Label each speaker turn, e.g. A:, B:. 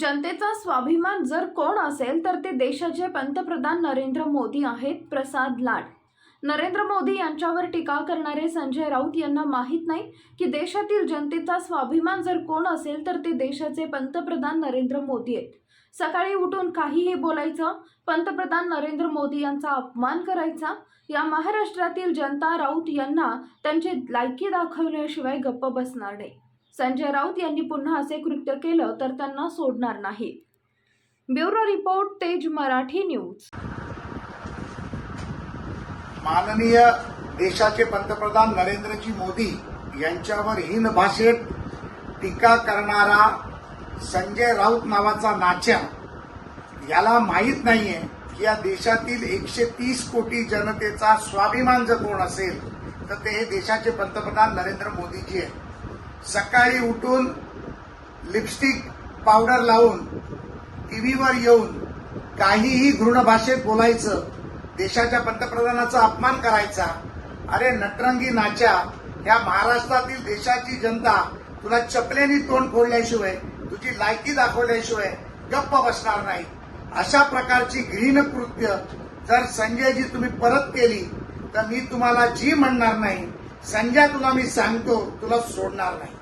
A: जनतेचा स्वाभिमान जर कोण असेल तर ते देशाचे पंतप्रधान नरेंद्र मोदी आहेत प्रसाद लाड. नरेंद्र मोदी यांच्यावर टीका करणारे संजय राऊत यांना माहीत नाही की देशातील जनतेचा स्वाभिमान जर कोण असेल तर ते देशाचे पंतप्रधान नरेंद्र मोदी आहेत. सकाळी उठून काहीही बोलायचं पंतप्रधान नरेंद्र मोदी यांचा अपमान करायचा या महाराष्ट्रातील जनता राऊत यांना त्यांची लायकी दाखवल्याशिवाय गप्प बसणार नाही. संजय राऊत यांनी पुन्हा असे कृत्य केलं तर त्यांना सोडणार नाही. ब्युरो रिपोर्ट तेज मराठी न्यूज.
B: माननीय देशाचे पंतप्रधान नरेंद्रजी मोदी यांच्यावर हीन भाषेत टीका करणारा संजय राऊत नावाचा नाच्या याला माहीत नाहीये की या देशातील एकशे तीस कोटी जनतेचा स्वाभिमान जर कोण असेल तर ते हे देशाचे पंतप्रधान नरेंद्र मोदीजी आहेत. सकाळी उठून लिपस्टिक पावडर लावून टीव्हीवर येऊन काहीही घृण भाषेत बोलायचं देशाच्या पंतप्रधानाचा अपमान करायचा अरे नटरंगी नाच्या या महाराष्ट्रातील देशाची जनता तुला चपलेनी तोंड फोडल्याशिवाय तुझी लायकी दाखवल्याशिवाय गप्प बसणार नाही. अशा प्रकारची घृण कृत्य जर संजयजी तुम्ही परत केली तर मी तुम्हाला जी म्हणणार नाही संजय तुला मी सांगतो तुला सोडणार नाही.